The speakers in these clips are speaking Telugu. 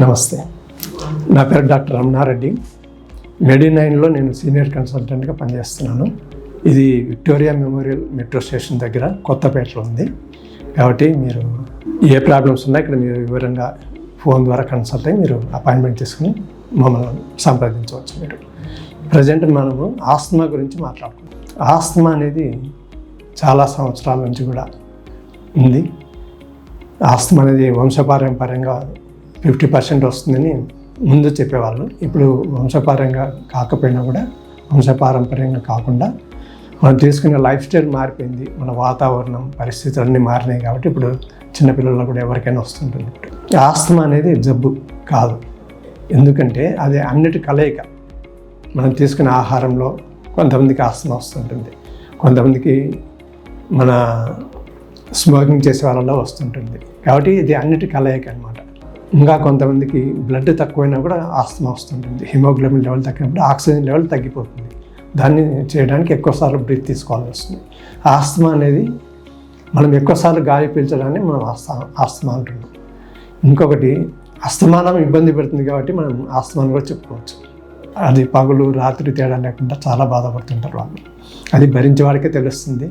నమస్తే. నా పేరు డాక్టర్ రమణారెడ్డి. మెడినైన్లో నేను సీనియర్ కన్సల్టెంట్గా పనిచేస్తున్నాను. ఇది విక్టోరియా మెమోరియల్ మెట్రో స్టేషన్ దగ్గర కొత్తపేటలో ఉంది. కాబట్టి మీరు ఏ ప్రాబ్లమ్స్ ఉన్నా ఇక్కడ మీరు వివరంగా ఫోన్ ద్వారా కన్సల్ట్ అయ్యి మీరు అపాయింట్మెంట్ తీసుకుని మమ్మల్ని సంప్రదించవచ్చు మీరు. ప్రజెంట్ మనము ఆస్తమా గురించి మాట్లాడుకుంటాం ఆస్తమా అనేది చాలా సంవత్సరాల నుంచి కూడా ఉంది. ఆస్తమా అనేది వంశపారంపర్యంగా ఫిఫ్టీ పర్సెంట్ వస్తుందని ముందు చెప్పేవాళ్ళు. ఇప్పుడు వంశపారంగా కాకపోయినా కూడా వంశపారంపర్యంగా కాకుండా మనం తీసుకునే లైఫ్ స్టైల్ మారిపోయింది. మన వాతావరణం పరిస్థితులు అన్నీ మారినాయి కాబట్టి ఇప్పుడు చిన్నపిల్లల్లో కూడా ఎవరికైనా వస్తుంటుంది ఇప్పుడు. ఆస్తమా అనేది జబ్బు కాదు. ఎందుకంటే అది అన్నిటి కలయిక. మనం తీసుకునే ఆహారంలో కొంతమందికి ఆస్తమా వస్తుంటుంది. కొంతమందికి మన స్మోకింగ్ చేసే వాళ్ళలో వస్తుంటుంది. కాబట్టి ఇది అన్నిటి కలయిక అనమాట ఇంకా కొంతమందికి బ్లడ్ తక్కువైనా కూడా ఆస్తమా వస్తుంటుంది. హిమోగ్లోబిన్ లెవెల్ తగ్గినప్పుడు ఆక్సిజన్ లెవెల్ తగ్గిపోతుంది. దాన్ని చేయడానికి ఎక్కువసార్లు బ్రీత్ తీసుకోవాల్సి వస్తుంది. ఆస్తమా అనేది మనం ఎక్కువసార్లు గాలి పీల్చడాన్ని మనం ఆస్తా ఆస్తమా అంటున్నాం. ఇంకొకటి అస్తమానం ఇబ్బంది పెడుతుంది కాబట్టి మనం ఆస్తమాని కూడా చెప్పుకోవచ్చు. అది పగులు రాత్రి తేడా లేకుండా చాలా బాధపడుతుంటారు వాళ్ళు. అది భరించే వాడికే తెలుస్తుంది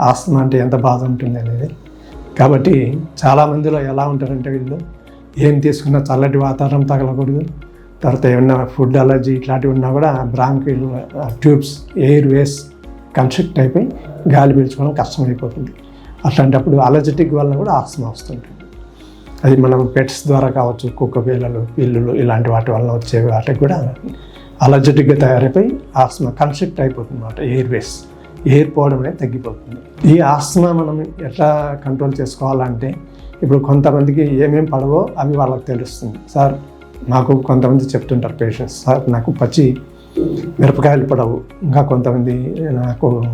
ఆస్తమా అంటే ఎంత బాధ ఉంటుంది అనేది. కాబట్టి చాలామందిలో ఎలా ఉంటారంటే వీళ్ళు ఏం తీసుకున్నా చల్లటి వాతావరణం తగలకూడదు. తర్వాత ఏమన్నా ఫుడ్ అలర్జీ ఇట్లాంటివి ఉన్నా కూడా bronchial tubes air ways construct అయిపోయి గాలి పీల్చుకోవడం కష్టమైపోతుంది. అట్లాంటప్పుడు అలర్జెటిక్ వల్ల కూడా ఆస్తమా వస్తుంటుంది అది మనం పెట్స్ ద్వారా కావచ్చు కుక్క పిల్లలు పిల్లులు ఇలాంటి వాటి వల్ల వచ్చే వాటికి కూడా అలర్జెటిక్గా తయారైపోయి ఆస్తమా కన్స్ట్రక్ట్ అయిపోతుంది అనమాట ఎయిర్ వేస్. ఎయిర్ పోవడం అనేది తగ్గిపోతుంది. ఈ ఆస్తమా మనం ఎట్లా కంట్రోల్ చేసుకోవాలంటే ఇప్పుడు కొంతమందికి ఏమేమి పడవో అవి వాళ్ళకి తెలుస్తుంది. సార్ నాకు కొంతమంది చెప్తుంటారు పేషెంట్స్ సార్ నాకు పచ్చి మిరపకాయలు పడవు. ఇంకా కొంతమంది నాకు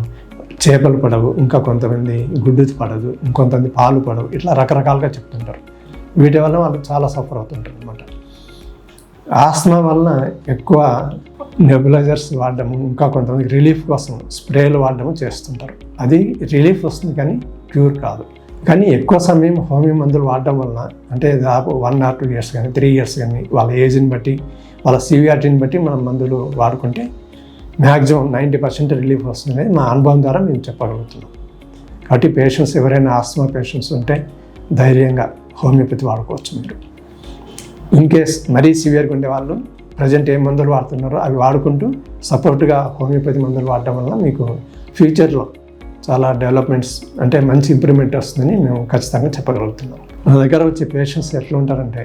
చేపలు పడవు. ఇంకా కొంతమంది గుడ్డు పడదు. ఇంకొంతమంది పాలు పడవు. ఇట్లా రకరకాలుగా చెప్తుంటారు. వీటి వల్ల వాళ్ళు చాలా సఫర్ అవుతుంటారు అనమాట ఆస్తమా వలన ఎక్కువ నెబులైజర్స్ వాడడము ఇంకా కొంతమంది రిలీఫ్ కోసం స్ప్రేలు వాడడము చేస్తుంటారు. అది రిలీఫ్ వస్తుంది కానీ క్యూర్ కాదు. కానీ ఎక్కువ సమయం హోమియో మందులు వాడడం వలన అంటే దాదాపు వన్ ఆర్ టూ ఇయర్స్ కానీ త్రీ ఇయర్స్ కానీ వాళ్ళ ఏజ్ని బట్టి వాళ్ళ సివియారిటీని బట్టి మనం మందులు వాడుకుంటే మ్యాక్సిమం నైంటీ పర్సెంట్ రిలీఫ్ వస్తుంది మా అనుభవం ద్వారా మేము చెప్పగలుగుతున్నాం. కాబట్టి పేషెంట్స్ ఎవరైనా ఆస్తమా పేషెంట్స్ ఉంటే ధైర్యంగా హోమియోపతి వాడుకోవచ్చు మీరు. ఇన్ కేస్ మరీ సివియర్గా ఉండే వాళ్ళు ప్రజెంట్ ఏ మందులు వాడుతున్నారో అవి వాడుకుంటూ సపోర్ట్గా హోమియోపతి మందులు వాడటం వల్ల మీకు ఫ్యూచర్లో చాలా డెవలప్మెంట్స్ అంటే మంచి ఇంప్రూవ్మెంట్ వస్తుందని మేము ఖచ్చితంగా చెప్పగలుగుతున్నాం. మన దగ్గర వచ్చే పేషెంట్స్ ఎట్లా ఉంటారంటే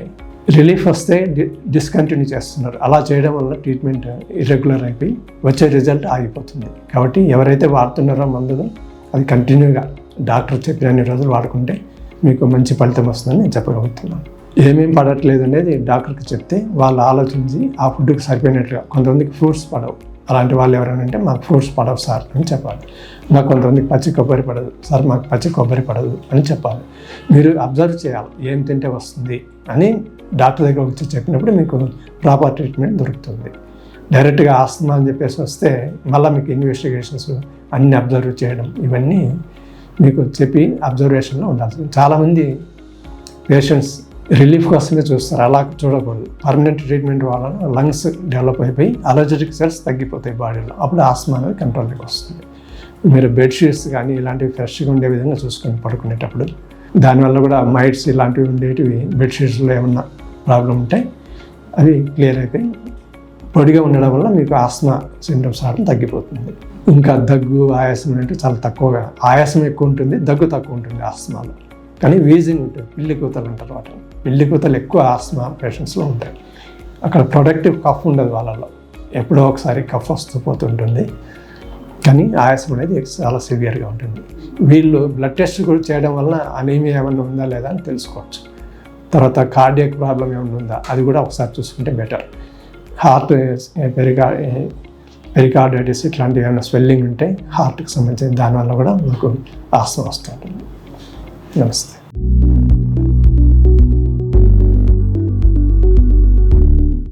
రిలీఫ్ వస్తే డి డిస్కంటిన్యూ చేస్తున్నారు. అలా చేయడం వల్ల ట్రీట్మెంట్ ఇర్రెగ్యులర్ అయిపోయి వచ్చే రిజల్ట్ ఆగిపోతుంది. కాబట్టి ఎవరైతే వాడుతున్నారో మందులు అది కంటిన్యూగా డాక్టర్ చెప్పిన అన్ని రోజులు వాడుకుంటే మీకు మంచి ఫలితం వస్తుందని నేను చెప్పగలుగుతున్నాను. ఏమేం పడట్లేదు అనేది డాక్టర్కి చెప్తే వాళ్ళు ఆలోచించి ఆ ఫుడ్కి సరిపోయినట్టుగా కొంతమందికి ఫ్రూట్స్ పడవు. అలాంటి వాళ్ళు ఎవరైనా అంటే మాకు ఫ్రూట్స్ పడవు సార్ అని చెప్పాలి. నాకు కొంతమందికి పచ్చి కొబ్బరి పడదు. సార్ మాకు పచ్చి కొబ్బరి పడదు అని చెప్పాలి. మీరు అబ్జర్వ్ చేయాలి ఏం తింటే వస్తుంది అని డాక్టర్ దగ్గర వచ్చి చెప్పినప్పుడు మీకు ప్రాపర్ ట్రీట్మెంట్ దొరుకుతుంది. డైరెక్ట్గా ఆస్తమా అని చెప్పేసి వస్తే మళ్ళీ మీకు ఇన్వెస్టిగేషన్స్ అన్ని అబ్జర్వ్ చేయడం ఇవన్నీ మీకు చెప్పి అబ్జర్వేషన్లో ఉండాల్సింది. చాలామంది పేషెంట్స్ రిలీఫ్ కోసమే చూస్తారు. అలా చూడకూడదు. పర్మనెంట్ ట్రీట్మెంట్ వలన లంగ్స్ డెవలప్ అయిపోయి అలర్జెటిక్ సెల్స్ తగ్గిపోతాయి బాడీలో అప్పుడు ఆస్మా అనేది కంట్రోల్కి వస్తుంది. మీరు బెడ్షీట్స్ కానీ ఇలాంటివి ఫ్రెష్గా ఉండే విధంగా చూసుకొని పడుకునేటప్పుడు దానివల్ల కూడా మైట్స్ ఇలాంటివి ఉండేటివి బెడ్షీట్స్లో ఏమన్నా ప్రాబ్లం ఉంటే అవి క్లియర్ అయిపోయి పొడిగా ఉండడం వల్ల మీకు ఆస్మా సింటమ్స్ రావడం తగ్గిపోతుంది. ఇంకా దగ్గు ఆయాసం అంటే చాలా తక్కువగా. ఆయాసం ఎక్కువ ఉంటుంది దగ్గు తక్కువ ఉంటుంది ఆస్మాలో. కానీ వీజింగ్ ఉంటుంది పిల్లి కూతలు అంటారు వాటిని పిల్లి కూతలు ఎక్కువ ఆస్మా పేషెంట్స్లో ఉంటాయి అక్కడ ప్రొడక్టివ్ కఫ్ ఉండదు వాళ్ళలో ఎప్పుడో ఒకసారి కఫ్ వస్తూ పోతుంటుంది. కానీ ఆయాసం అనేది చాలా సివియర్గా ఉంటుంది. వీళ్ళు బ్లడ్ టెస్ట్ కూడా చేయడం వల్ల అనేమియా ఏమైనా ఉందా లేదా అని తెలుసుకోవచ్చు. తర్వాత కార్డియక్ ప్రాబ్లం ఏమైనా ఉందా? అది కూడా ఒకసారి చూసుకుంటే బెటర్ హార్ట్ పెరిగా పెరికార్డైటిస్ ఇట్లాంటివి ఏమైనా స్వెల్లింగ్ ఉంటే హార్ట్కి సంబంధించిన దానివల్ల కూడా మనకు ఆస్తం వస్తుంటుంది నమస్తే